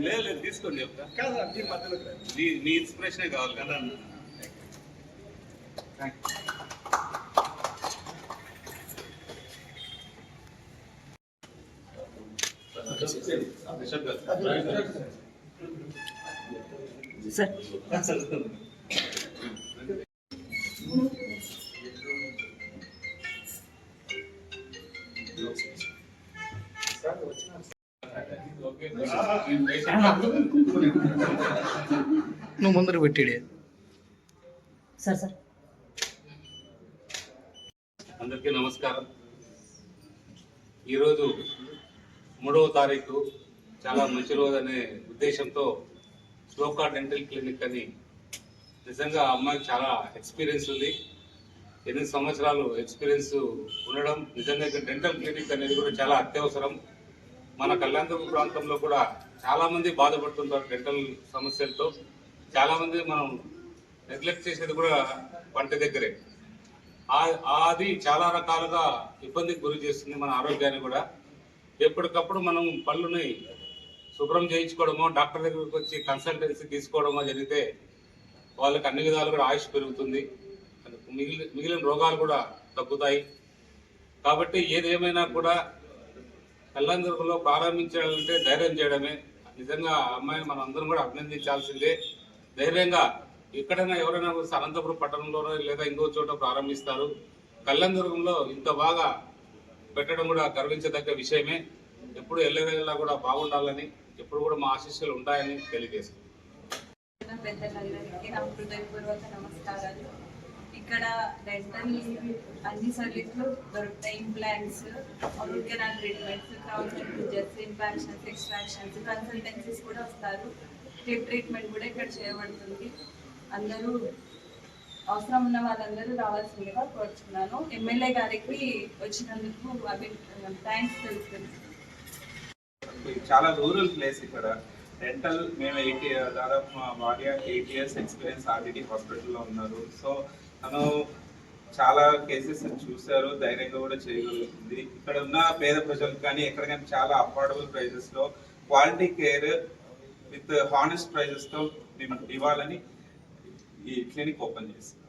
లేదు తీసుకోండి నీ కావాలి కదా నువ్వు ముందర పెట్టాడే. Sir sir. అందరికీ నమస్కారం. ఈరోజు మూడవ తారీఖు చాలా మంచి రోజు అనే ఉద్దేశంతో శ్లోకా డెంటల్ క్లినిక్ అని నిజంగా అమ్మాయికి చాలా ఎక్స్పీరియన్స్ ఉంది. ఎనిమిది సంవత్సరాలు ఎక్స్పీరియన్స్ ఉండడం నిజంగా ఇక్కడ డెంటల్ క్లినిక్ అనేది కూడా చాలా అత్యవసరం. మన కళ్యాణదుర్గం ప్రాంతంలో కూడా చాలామంది బాధపడుతున్నారు బాధపడుతుంటారు డెంటల్ సమస్యలతో. చాలామంది మనం నెగ్లెక్ట్ చేసేది కూడా పంట దగ్గరే. అది చాలా రకాలుగా ఇబ్బందికి గురి చేస్తుంది మన ఆరోగ్యాన్ని కూడా. ఎప్పటికప్పుడు మనం పళ్ళుని శుభ్రం చేయించుకోవడమో డాక్టర్ దగ్గరికి వచ్చి కన్సల్టెన్సీ తీసుకోవడమో జరిగితే వాళ్ళకి అన్ని విధాలు కూడా ఆయుష్ పెరుగుతుంది. మిగిలిన మిగిలిన రోగాలు కూడా తగ్గుతాయి. కాబట్టి ఏదేమైనా కూడా కళ్యాణదుర్గంలో ప్రారంభించాలంటే ధైర్యం చేయడమే. నిజంగా అమ్మాయిని మనం అందరం కూడా అభినందించాల్సిందే. ధైర్యంగా ఎక్కడైనా ఎవరైనా అనంతపురం పట్టణంలోనో లేదా ఇంకో చోట ప్రారంభిస్తారు. కళ్యాణదుర్గంలో ఇంత బాగా పెట్టడం కూడా గర్వించదగ్గ విషయమే. ఎప్పుడు ఎల్లవేళలా కూడా బాగుండాలని ఎప్పుడు కూడా మా ఆశీస్సులు ఉంటాయని తెలియజేస్తాం పెద్దలందరికీ నా హృదయపూర్వక నమస్కారాలు. ఇక్కడ డెంటల్ అన్ని సర్వీసులు దొరుకుతాయి. Implants root canal treatments crown procedures impactions extractions consultancies కూడా వస్తారు. క్లిప్ ట్రీట్మెంట్ కూడా ఇక్కడ చేయబడుతుంది. అందరూ అవసరం ఉన్న వాళ్ళందరూ రావాల్సిందిగా కోరుచున్నాను. ఎమ్మెల్యే గారికి వచ్చినందుకు అభి థ్యాంక్స్ తెలుపుతున్నాను చాలా రూరల్ ప్లేస్ ఇక్కడ. డెంటల్ మేము ఎయిట్ దాదాపు మా భార్య ఎయిట్ ఇయర్స్ ఎక్స్పీరియన్స్ ఆల్రెడీ హాస్పిటల్లో ఉన్నారు. సో తను చాలా కేసెస్ చూశారు ధైర్యంగా కూడా చేయగలుగుతుంది. ఇక్కడ ఉన్న పేద ప్రజలకు కానీ ఎక్కడికైనా చాలా అఫోర్డబుల్ ప్రైజెస్లో క్వాలిటీ కేర్ విత్ హానెస్ట్ ప్రైజెస్తో మేము ఇవ్వాలని ఈ క్లినిక్ ఓపెన్ చేసింది.